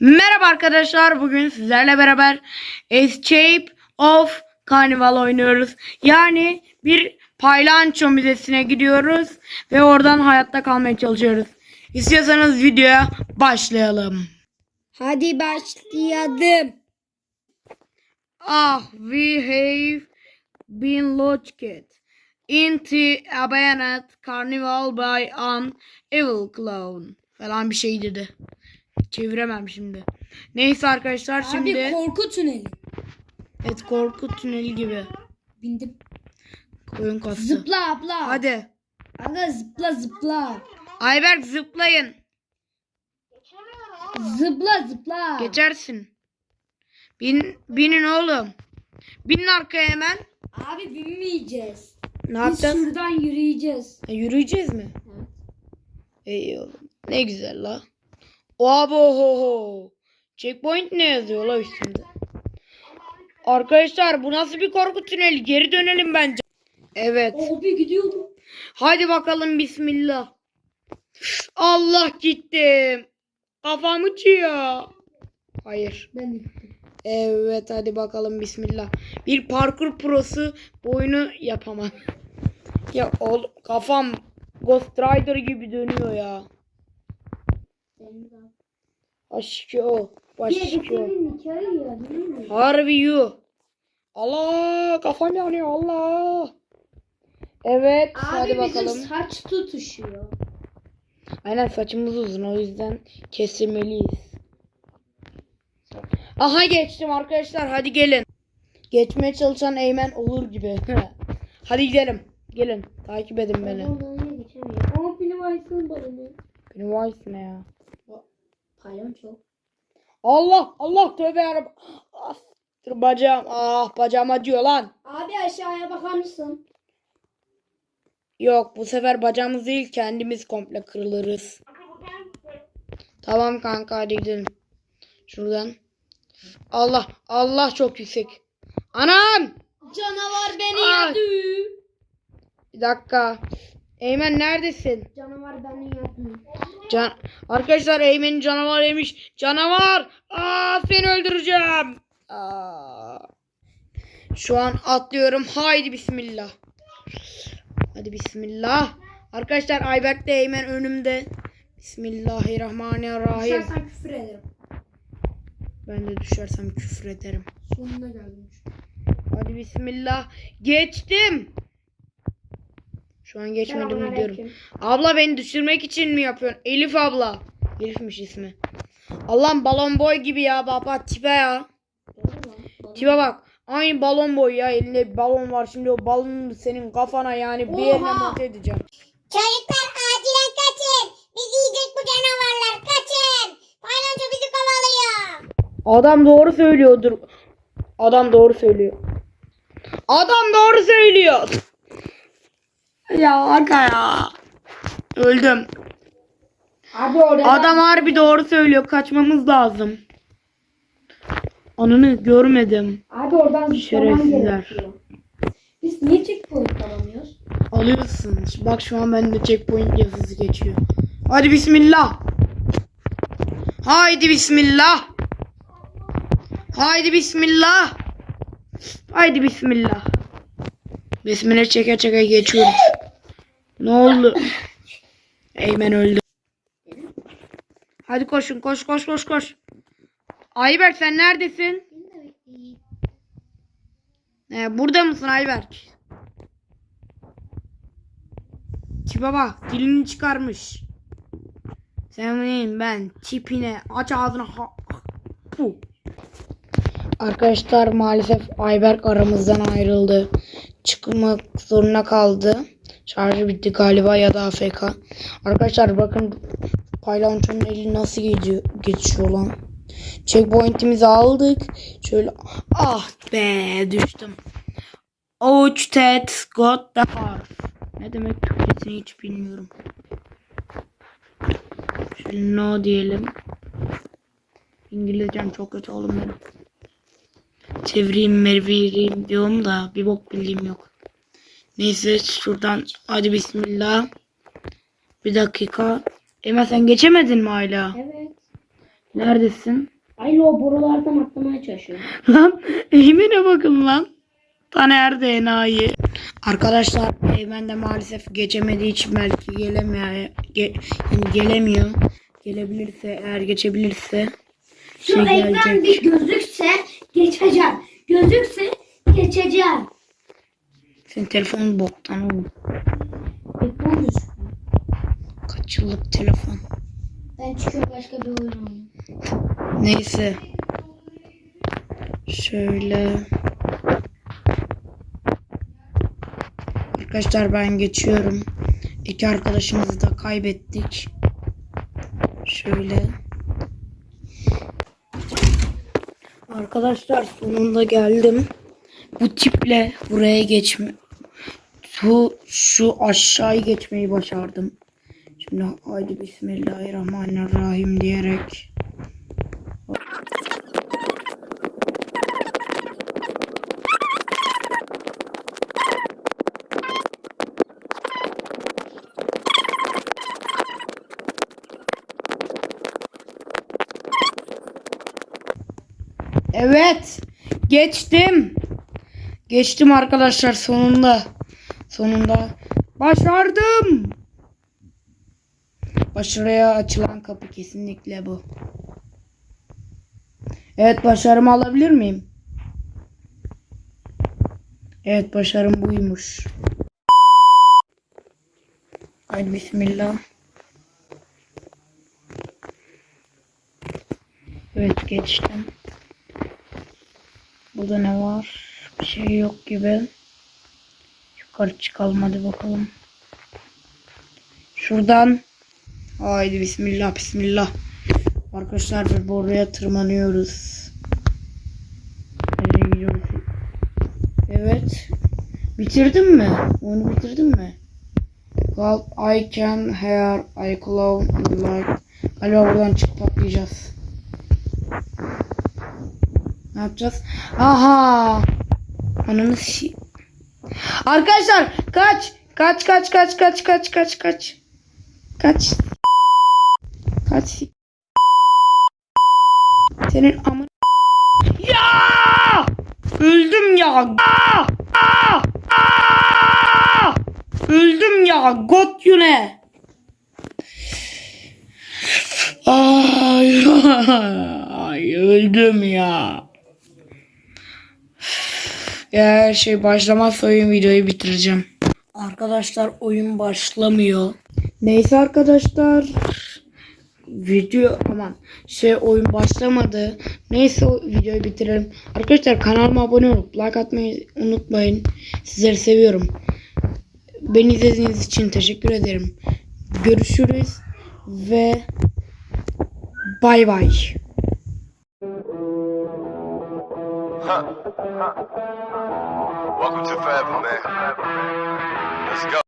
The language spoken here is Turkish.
Merhaba arkadaşlar. Bugün sizlerle beraber Escape of Carnival oynuyoruz. Yani bir paylanço müzesine gidiyoruz ve oradan hayatta kalmaya çalışıyoruz. İstiyorsanız videoya başlayalım. Hadi başlayalım. Ah, we have been locked into abandoned carnival by an evil clown falan bir şey dedi. Çeviremem şimdi. Neyse arkadaşlar şimdi Abi korku tüneli. evet korku tüneli gibi. Bindim. Koyun kastı. Zıpla abla. Hadi. Aga zıpla zıpla. Ayberk zıplayın. Zıpla zıpla. Geçersin. Bin, binin oğlum. Binin arkaya hemen. Abi binmeyeceğiz. Ne Biz yapacağız? şuradan yürüyeceğiz. Ha, yürüyeceğiz mi? İyi oğlum. Ne güzel la. Abo ho ho. Checkpoint ne yazıyor la üstünde? Arkadaşlar bu nasıl bir korku tüneli? Geri dönelim bence. Evet. Abi gidiyordum. Hadi bakalım bismillah. Allah gittim. Kafam uçuyor. Hayır. Ben gittim. Evet hadi bakalım bismillah. Bir parkur prosu bu oyunu yapamam. ya oğlum kafam Ghost Rider gibi dönüyor ya. Aşkı Başkı Harbi you. Allah kafam yanıyor Allah. Evet hadi Abi bakalım. bizim saç tutuşuyor. Aynen saçımız uzun o yüzden kesilmeliyiz. Aha geçtim arkadaşlar hadi gelin. Geçmeye çalışan Eymen olur gibi. hadi gidelim. Gelin takip edin beni. Voice ne ya? Palyaço. Allah Allah tövbe yarabbim. Ah, bacağım. Ah bacağım acıyor lan. Abi aşağıya bakar mısın? Yok bu sefer bacağımız değil kendimiz komple kırılırız. Tamam kanka hadi gidelim. Şuradan. Allah Allah çok yüksek. Anam! Canavar beni Ay. yedi. Bir dakika. Eymen neredesin? Canavar beni yedi. Can Arkadaşlar Eymen'i canavar yemiş. Canavar! Aa seni öldüreceğim. Aa. Şu an atlıyorum. Haydi bismillah. Hadi bismillah. Arkadaşlar Ayberk de Eymen önümde. Bismillahirrahmanirrahim. Düşersen küfür ederim. Ben de düşersem küfür ederim. Sonuna geldim. Hadi bismillah. Geçtim. Şu an geçmedim gidiyorum. Abla beni düşürmek için mi yapıyorsun? Elif abla. Elif'miş ismi. Allah'ım balon boy gibi ya baba tipe ya. Tipe bak. Aynı balon boy ya. Elinde bir balon var. Şimdi o balonu senin kafana yani bir yerine Oha. monte edeceğim. Çocuklar acilen kaçın. Bizi yiyecek bu canavarlar. Kaçın. Paylaşo bizi kovalıyor. Adam doğru söylüyordur. Adam doğru söylüyor. Adam doğru söylüyor. Ya arka ya. Öldüm. Abi oraya Adam harbi doğru söylüyor. Kaçmamız lazım. Ananı görmedim. Abi oradan zıplaman Şerefsizler. Biz niye checkpoint alamıyoruz? Alıyorsun. Bak şu an bende checkpoint yazısı geçiyor. Hadi bismillah. Haydi bismillah. Haydi bismillah. Haydi bismillah. Besmele çeke çeke geçiyoruz. Ne oldu? Eymen öldü. Hadi koşun koş koş koş koş. Ayberk sen neredesin? Ee, burada mısın Ayberk? Tipe bak dilini çıkarmış. Senin ben tipine aç ağzını ha. Puh. Arkadaşlar maalesef Ayberk aramızdan ayrıldı. Çıkmak zorunda kaldı. Şarjı bitti galiba ya da AFK. Arkadaşlar bakın Paylanço'nun eli nasıl geçiyor, geçiyor lan. Checkpoint'imizi aldık. Şöyle ah be düştüm. Ouch that got the harf. Ne demek Türkçesini hiç bilmiyorum. Şöyle no diyelim. İngilizcem çok kötü oğlum benim. Çevireyim mervireyim diyorum da bir bok bildiğim yok. Neyse şuradan hadi bismillah. Bir dakika. Ema sen geçemedin mi hala? Evet. Neredesin? Hayır o borulardan atlamaya çalışıyorum. Lan Eymen'e bakın lan. Taner de enayi. Arkadaşlar Eymen de maalesef geçemediği için belki gelemiyor. Ge- yani gelemiyor. Gelebilirse eğer geçebilirse Şu şey ekran gelecek. bir gözükse geçeceğim. Gözükse geçeceğim. Senin telefonun boktan oğlum. Ekran gözüküyor. Kaç yıllık telefon. Ben çıkıyorum başka bir oyun oynayayım. Neyse. Şöyle. Arkadaşlar ben geçiyorum. İki arkadaşımızı da kaybettik. Şöyle. Arkadaşlar sonunda geldim. Bu tiple buraya geçme. Şu, şu aşağıyı geçmeyi başardım. Şimdi haydi Bismillahirrahmanirrahim diyerek. Evet. Geçtim. Geçtim arkadaşlar sonunda. Sonunda başardım. Başarıya açılan kapı kesinlikle bu. Evet başarımı alabilir miyim? Evet başarım buymuş. Haydi bismillah. Evet geçtim. Burada ne var? Bir şey yok gibi. Yukarı çıkalım hadi bakalım. Şuradan. Haydi bismillah bismillah. Arkadaşlar biz buraya tırmanıyoruz. Evet. Bitirdin mi? Onu bitirdin mi? Well, I can hear I clone like. Galiba buradan çıkıp patlayacağız. Ne yapacağız? Aha! Ananı si... Arkadaşlar kaç! Kaç kaç kaç kaç kaç kaç kaç. Kaç. Kaç. Senin amın... Ya! Öldüm ya. Aa! Aa! Aa! Öldüm ya. Got you ne? Ay, ay öldüm ya. Eğer şey başlamazsa oyun videoyu bitireceğim. Arkadaşlar oyun başlamıyor. Neyse arkadaşlar. Video aman şey oyun başlamadı. Neyse o videoyu bitirelim. Arkadaşlar kanalıma abone olup like atmayı unutmayın. Sizleri seviyorum. Beni izlediğiniz için teşekkür ederim. Görüşürüz ve bay bay. Welcome to Forever, man. Let's go.